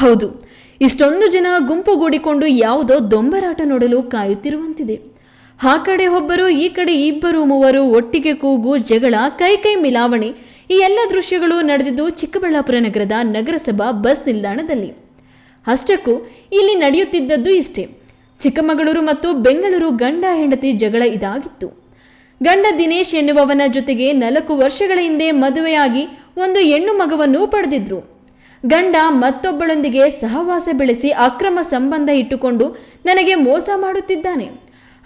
ಹೌದು, ಇಷ್ಟೊಂದು ಜನ ಗುಂಪುಗೂಡಿಕೊಂಡು ಯಾವುದೋ ದೊಂಬರಾಟ ನೋಡಲು ಕಾಯುತ್ತಿರುವಂತಿದೆ. ಆ ಕಡೆ ಒಬ್ಬರು, ಈ ಕಡೆ ಇಬ್ಬರು ಮೂವರು ಒಟ್ಟಿಗೆ ಕೂಗು, ಜಗಳ ಕೈ ಕೈ ಮಿಲಾವಣೆ, ಈ ಎಲ್ಲ ದೃಶ್ಯಗಳು ನಡೆದಿದ್ದು ಚಿಕ್ಕಬಳ್ಳಾಪುರ ನಗರದ ನಗರಸಭಾ ಬಸ್ ನಿಲ್ದಾಣದಲ್ಲಿ. ಅಷ್ಟಕ್ಕೂ, ಇಲ್ಲಿ ನಡೆಯುತ್ತಿದ್ದದ್ದು ಇಷ್ಟೇ. ಚಿಕ್ಕಮಗಳೂರು ಮತ್ತು ಬೆಂಗಳೂರು ಗಂಡ ಹೆಂಡತಿ ಜಗಳ ಇದಾಗಿತ್ತು. ಗಂಡ ದಿನೇಶ್ ಎನ್ನುವವನ ಜೊತೆಗೆ ನಾಲ್ಕು ವರ್ಷಗಳ ಹಿಂದೆ ಮದುವೆಯಾಗಿ ಒಂದು ಹೆಣ್ಣು ಮಗವನ್ನು ಪಡೆದಿದ್ರು. ಗಂಡ ಮತ್ತೊಬ್ಬಳೊಂದಿಗೆ ಸಹವಾಸ ಬೆಳೆಸಿ ಅಕ್ರಮ ಸಂಬಂಧ ಇಟ್ಟುಕೊಂಡು ನನಗೆ ಮೋಸ ಮಾಡುತ್ತಿದ್ದಾನೆ.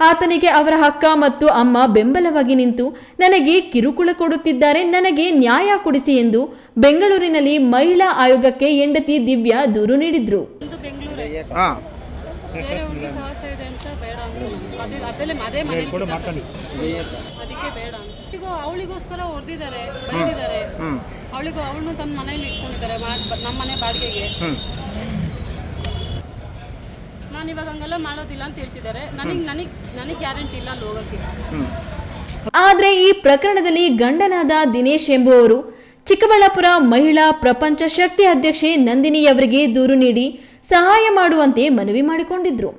ಆತನಿಗೆ ಅವರ ಅಕ್ಕ ಮತ್ತು ಅಮ್ಮ ಬೆಂಬಲವಾಗಿ ನಿಂತು ನನಗೆ ಕಿರುಕುಳ ಕೊಡುತ್ತಿದ್ದಾರೆ ನನಗೆ ನ್ಯಾಯ ಕೊಡಿಸಿ ಎಂದು ಬೆಂಗಳೂರಿನಲ್ಲಿ ಮಹಿಳಾ ಆಯೋಗಕ್ಕೆ ಹೆಂಡತಿ ದಿವ್ಯಾ ದೂರು ನೀಡಿದ್ರು. ಬೇರೆ ಹುಡುಗಿ ಸಹವಾಸ ಇದೆ ಅಂತ ಬೇಡ ಅಂತ ಅದೇ ಅದಲ್ಲೇ ಅದೇ ಮನೇಲಿ ಅದಕ್ಕೆ ಬೇಡ ಅಂತ. ಈಗ ಅವಳಿಗೋಸ್ಕರ ಹೊಡೆದಿದ್ದಾರೆ ಬೈದಿದ್ದಾರೆ. ಅವಳಿಗೂ ಅವಳನ್ನು ತನ್ನ ಮನೇಲಿ ಇಟ್ಕೊಂಡಿದ್ದಾರೆ ನಮ್ಮ ಮನೆ ಬಾಡಿಗೆಗೆ. ನಾನು ಇವಾಗ ಹಂಗೆಲ್ಲ ಮಾಡೋದಿಲ್ಲ ಅಂತ ಹೇಳ್ತಿದ್ದಾರೆ. ನನಗೆ ನನಗೆ ನನಗೆ ಗ್ಯಾರಂಟಿ ಇಲ್ಲ ಅಲ್ಲಿ ಹೋಗೋಕ್ಕೆ. ಆದರೆ ಈ ಪ್ರಕರಣದಲ್ಲಿ ಗಂಡನಾದ ದಿನೇಶ್ ಎಂಬುವವರು ಚಿಕ್ಕಬಳ್ಳಾಪುರ ಮಹಿಳಾ ಪ್ರಪಂಚ ಶಕ್ತಿ ಅಧ್ಯಕ್ಷೆ ನಂದಿನಿಯವರಿಗೆ ದೂರು ನೀಡಿ ಸಹಾಯ ಮಾಡುವಂತೆ ಮನವಿ ಮಾಡಿಕೊಂಡಿದ್ರು.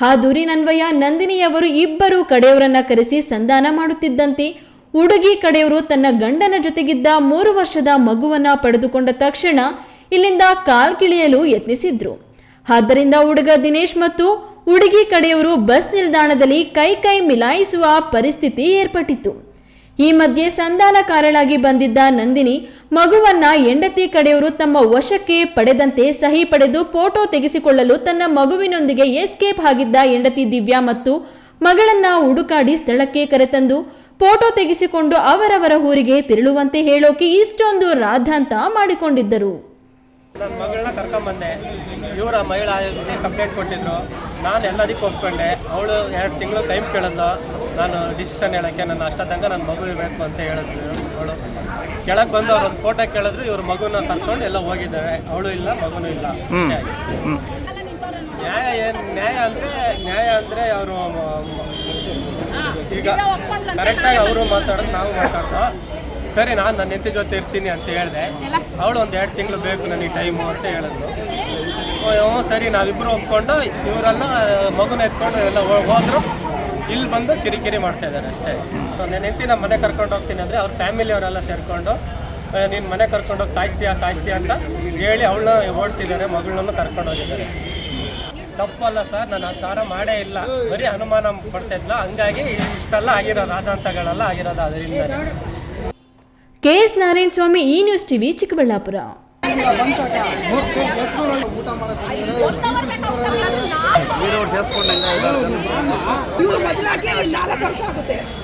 ಆ ದೂರಿನನ್ವಯ ನಂದಿನಿಯವರು ಇಬ್ಬರು ಕಡೆಯವರನ್ನ ಕರೆಸಿ ಸಂಧಾನ ಮಾಡುತ್ತಿದ್ದಂತೆ ಹುಡುಗಿ ಕಡೆಯವರು ತನ್ನ ಗಂಡನ ಜೊತೆಗಿದ್ದ ಮೂರು ವರ್ಷದ ಮಗುವನ್ನ ಪಡೆದುಕೊಂಡ ತಕ್ಷಣ ಇಲ್ಲಿಂದ ಕಾಲ್ಕಿಳಿಯಲು ಯತ್ನಿಸಿದ್ರು. ಆದ್ದರಿಂದ ಹುಡುಗ ದಿನೇಶ್ ಮತ್ತು ಹುಡುಗಿ ಕಡೆಯವರು ಬಸ್ ನಿಲ್ದಾಣದಲ್ಲಿ ಕೈ ಕೈ ಮಿಲಾಯಿಸುವ ಪರಿಸ್ಥಿತಿ ಏರ್ಪಟ್ಟಿತ್ತು. ಈ ಮಧ್ಯೆ ಸಂಧಾನಕಾರಳಾಗಿ ಬಂದಿದ್ದ ನಂದಿನಿ ಮಗುವನ್ನ ಹೆಂಡತಿ ಕಡೆಯವರು ತಮ್ಮ ವಶಕ್ಕೆ ಪಡೆದಂತೆ ಸಹಿ ಪಡೆದು ಫೋಟೋ ತೆಗೆಸಿಕೊಳ್ಳಲು ತನ್ನ ಮಗುವಿನೊಂದಿಗೆ ಎಸ್ಕೇಪ್ ಆಗಿದ್ದ ಹೆಂಡತಿ ದಿವ್ಯಾ ಮತ್ತು ಮಗಳನ್ನ ಹುಡುಕಾಡಿ ಸ್ಥಳಕ್ಕೆ ಕರೆತಂದು ಫೋಟೋ ತೆಗೆಸಿಕೊಂಡು ಅವರವರ ಊರಿಗೆ ತೆರಳುವಂತೆ ಹೇಳೋಕೆ ಇಷ್ಟೊಂದು ರಾಧಾಂತ ಮಾಡಿಕೊಂಡಿದ್ದರು. ನನ್ನ ಮಗಳನ್ನ ಕರ್ಕೊಂಬಂದೆ. ಇವರ ಮಹಿಳಾ ಕಂಪ್ಲೇಂಟ್ ಕೊಟ್ಟಿದ್ರು. ನಾನು ಎಲ್ಲದಕ್ಕೂ ಒಪ್ಕೊಂಡೆ. ಅವಳು ಎರಡು ತಿಂಗಳು ಟೈಮ್ ಕೇಳಿದ್ಲು ನಾನು ಡಿಸಿಷನ್ ಹೇಳೋಕ್ಕೆ ನನ್ನ ಅಷ್ಟದಂಗ ನನ್ನ ಮಗು ಇರಬೇಕು ಅಂತ ಹೇಳಿದ್ರು ಅವಳು. ಕೆಳಗೆ ಬಂದು ಅವ್ರ ಒಂದು ಫೋಟೋ ಕೇಳಿದ್ರು ಇವ್ರ ಮಗುನ ತರ್ಕೊಂಡು ಎಲ್ಲ ಹೋಗಿದ್ದಾರೆ. ಅವಳು ಇಲ್ಲ ಮಗುನೂ ಇಲ್ಲ. ನ್ಯಾಯ. ಏನು ನ್ಯಾಯ ಅಂದರೆ ನ್ಯಾಯ ಅಂದರೆ ಅವರು ಈಗ ಕರೆಕ್ಟಾಗಿ ಅವರು ಮಾತಾಡೋದು ನಾವು ಮಾತಾಡ್ತೋ. ಸರಿ ನಾನು ನನ್ನ ಹೆಂಡತಿ ಜೊತೆ ಇರ್ತೀನಿ ಅಂತ ಹೇಳಿದೆ. ಅವಳು ಒಂದು ಎರಡು ತಿಂಗಳು ಬೇಕು ನನಗೆ ಟೈಮು ಅಂತ ಹೇಳಿದ್ರು ಹ್ಞೂ ಸರಿ ನಾವಿಬ್ಬರು ಒಪ್ಕೊಂಡು ಇವರೆಲ್ಲ ಮಗುನ ಎತ್ಕೊಂಡು ಎಲ್ಲ ಹೋದ್ರು. ಇಲ್ಲಿ ಬಂದು ಕಿರಿಕಿರಿ ಮಾಡ್ತಾ ಇದ್ದಾರೆ ಅಷ್ಟೇ. ಸೊ ಹೆಂಡತಿ ನಮ್ಮ ಮನೆ ಕರ್ಕೊಂಡು ಹೋಗ್ತೀನಿ ಅಂದರೆ ಅವ್ರ ಫ್ಯಾಮಿಲಿಯವರೆಲ್ಲ ಸೇರಿಕೊಂಡು ನೀನು ಮನೆ ಕರ್ಕೊಂಡೋಗಿ ಸಾಯಿಸ್ತೀಯಾ, ಸಾಯಿಸ್ತೀಯ ಅಂತ ಹೇಳಿ ಅವಳನ್ನ ಓಡಿಸಿದ್ದಾರೆ, ಮಗಳನ್ನೂ ಕರ್ಕೊಂಡು ಹೋಗಿದ್ದಾರೆ. ತಪ್ಪಲ್ಲ ಸರ್, ನಾನು ಆ ಥರ ಮಾಡೇ ಇಲ್ಲ. ಬರೀ ಅನುಮಾನ ಪಡ್ತಾಯಿದ್ಲ ಹಂಗಾಗಿ ಇಷ್ಟೆಲ್ಲ ಆಗಿರೋದು ರಾಜಾಂತಗಳೆಲ್ಲ ಆಗಿರೋದು ಅದರಿಂದ ಕೆ ಎಸ್ ನಾರಾಯಣ ಸ್ವಾಮಿ, ಈ ನ್ಯೂಸ್ ಟಿವಿ ಚಿಕ್ಕಬಳ್ಳಾಪುರ. ಊಟ ಮಾಡಕ್ಕೆ